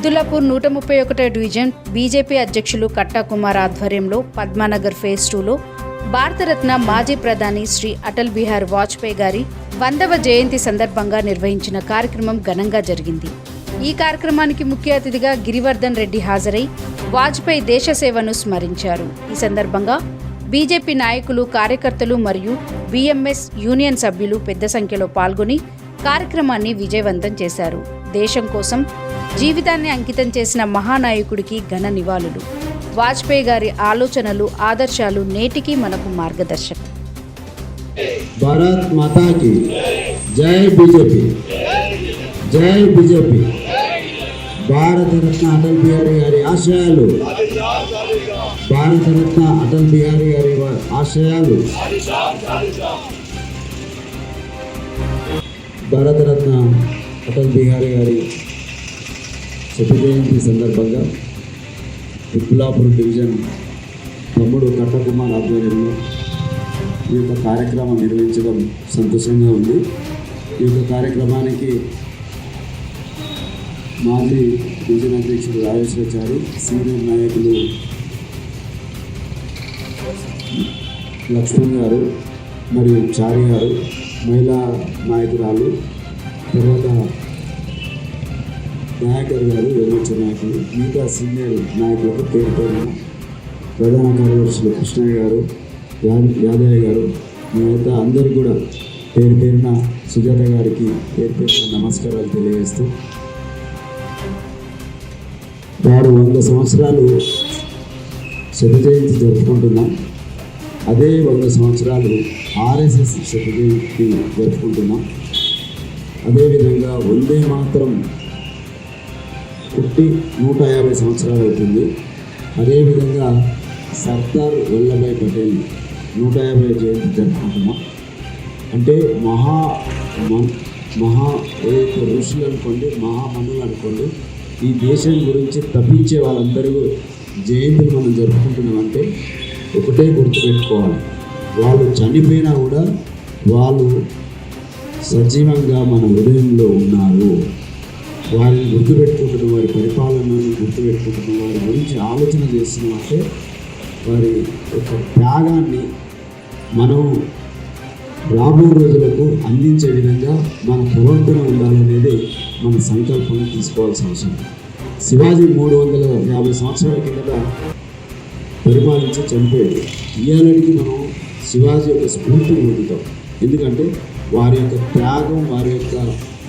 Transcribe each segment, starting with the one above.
అబ్దుల్లాపూర్ నూట ముప్పై ఒకటో డివిజన్ బీజేపీ అధ్యక్షులు కట్టా కుమార్ ఆధ్వర్యంలో పద్మానగర్ ఫేజ్ టూలో భారతరత్న మాజీ ప్రధాని శ్రీ అటల్ బిహార్ వాజ్పేయి గారి వందవ జయంతి సందర్భంగా నిర్వహించిన కార్యక్రమం ఘనంగా జరిగింది. ఈ కార్యక్రమానికి ముఖ్య అతిథిగా గిరివర్ధన్ రెడ్డి హాజరై వాజ్పేయి దేశ సేవను స్మరించారు. ఈ సందర్భంగా బీజేపీ నాయకులు కార్యకర్తలు మరియు బీఎంఎస్ యూనియన్ సభ్యులు పెద్ద సంఖ్యలో పాల్గొని కార్యక్రమాన్ని విజయవంతం చేశారు. దేశం కోసం జీవితాన్ని అంకితం చేసిన మహానాయకుడికి ఘన నివాళులు. వాజ్పేయి గారి ఆలోచనలు ఆదర్శాలు నేటికి మనకు మార్గదర్శకం. భారత్ మాతాకి జై బీజేపీ. జై బీజేపీ. భారతరత్న అటల్ బిహారీ గారి ఆశయాలు. భారతరత్న అటల్ బిహారీ గారి ఆశయాలు. భారతరత్న అటల్ బిహారీ గారి శత జయంతి సందర్భంగా విప్లాపూర్ డివిజన్ తమ్ముడు కట్టకుమార్ ఆధ్వర్యంలో ఈ యొక్క కార్యక్రమం నిర్వహించడం సంతోషంగా ఉంది. ఈ యొక్క కార్యక్రమానికి మాజీ డివిజన్ అధ్యక్షుడు రాజేశ్వరాచారి సీనియర్ నాయకులు లక్ష్మణ్ గారు మరియు చారి గారు మహిళా నాయకురాలు తర్వాత నాయకర్ గారు విమోచన నాయకులు మిగతా సీనియర్ నాయకులకు పేరు పేరున ప్రధాన కార్యదర్శులు కృష్ణయ్య గారు యా- యాదయ్య గారు మిగతా అందరికీ కూడా పేరు పేరున సుజాత గారికి పేరు పేరున నమస్కారాలు తెలియజేస్తూ వారు వంద సంవత్సరాలు శత జయంతి జరుపుకుంటున్నాం. అదే వంద సంవత్సరాలు ఆర్ఎస్ఎస్ శత జయంతి జరుపుకుంటున్నాం. అదేవిధంగా వందే మాత్రం పుట్టి నూట యాభై సంవత్సరాలు అవుతుంది. అదేవిధంగా సర్దార్ వల్లభాయ్ పటేల్ నూట యాభై జయంతి జరుపుకుంటున్నాం. అంటే మహా మన్- మహా ఏదైతే ఋషులు అనుకోండి మహామనులు అనుకోండి ఈ దేశం గురించి తప్పించే వాళ్ళందరూ జయంతిని మనం జరుపుకుంటున్నామంటే ఒకటే గుర్తుపెట్టుకోవాలి. వాళ్ళు చనిపోయినా కూడా వాళ్ళు సజీవంగా మన హృదయంలో ఉన్నారు. వారిని గుర్తుపెట్టుకుంటున్న వారి పరిపాలనను గుర్తుపెట్టుకుంటున్న వారి గురించి ఆలోచన చేస్తున్నామంటే వారి యొక్క త్యాగాన్ని మనం రాబో రోజులకు అందించే విధంగా మన ప్రవర్తన ఉండాలనేది మన సంకల్పం తీసుకోవాల్సిన అవసరం. శివాజీ మూడు వందల యాభై సంవత్సరాల కిందట పరిపాలించి చనిపోయాడు. ఇవాళకి మనం శివాజీ యొక్క స్ఫూర్తిని పొందుతాం. ఎందుకంటే వారి యొక్క త్యాగం వారి యొక్క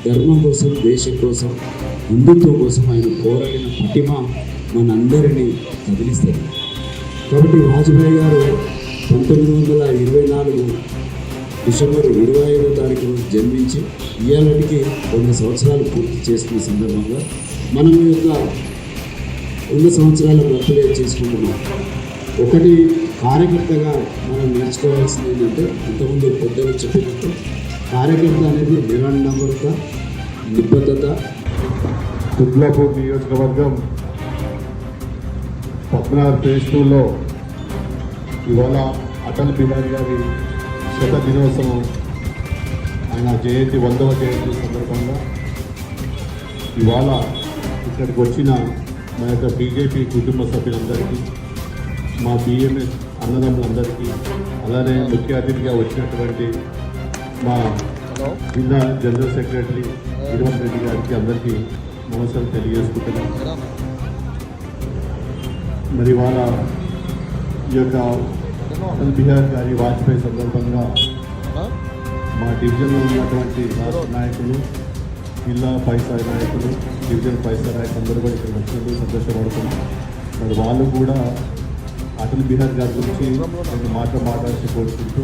ధర్మం కోసం దేశం కోసం హిందుత్వం కోసం ఆయన పోరాడిన పటిమ మనందరినీ కదిలిస్తుంది. కాబట్టి వాజ్పేయి గారు పంతొమ్మిది వందల ఇరవై నాలుగు డిసెంబర్ ఇరవై ఐదో తారీఖు రోజు జన్మించి ఇవాళకి కొన్ని సంవత్సరాలు పూర్తి చేసుకున్న సందర్భంగా మనం ఈ యొక్క వంద సంవత్సరాల బర్త్డే చేసుకుంటున్నాం. ఒకటి కార్యకర్తగా మనం నేర్చుకోవాల్సింది ఏంటంటే ఇంతకుముందు పెద్దలు చెప్పినట్టు కార్యకర్త అనేది నిరాడంబరత నిబద్ధత? కుద్లాపూర్ నియోజకవర్గం పద్మనాభ ఫేజ్ ఇవాళ అటల్ బిహారీ గారి శత దినోత్సవం ఆయన జయంతి వందవ జయంతి సందర్భంగా ఇవాళ ఇక్కడికి వచ్చిన మా యొక్క బీజేపీ కుటుంబ సభ్యులందరికీ మా బిఎంఎస్ అన్నదమ్ములందరికీ అలానే ముఖ్య అతిథిగా వచ్చినటువంటి మా జిల్లా జనరల్ సెక్రటరీ గిరివన్ రెడ్డి గారికి అందరికీ నమస్కారం తెలియజేసుకుంటున్నాం. మరి వాళ్ళ ఈ యొక్క అటల్ బిహార్ గారి వాజ్పేయి సందర్భంగా మా డివిజన్లో ఉన్నటువంటి రాష్ట్ర నాయకులు జిల్లా పైస్థాయి నాయకులు డివిజన్ పైస్థాయి నాయకులు అందరూ కూడా ఇక్కడ వచ్చినందుకు సంతోషపడుతున్నాం. మరి వాళ్ళు కూడా అటల్ బిహార్ గారి గురించి మాట మాట్లాడి కోరుకుంటూ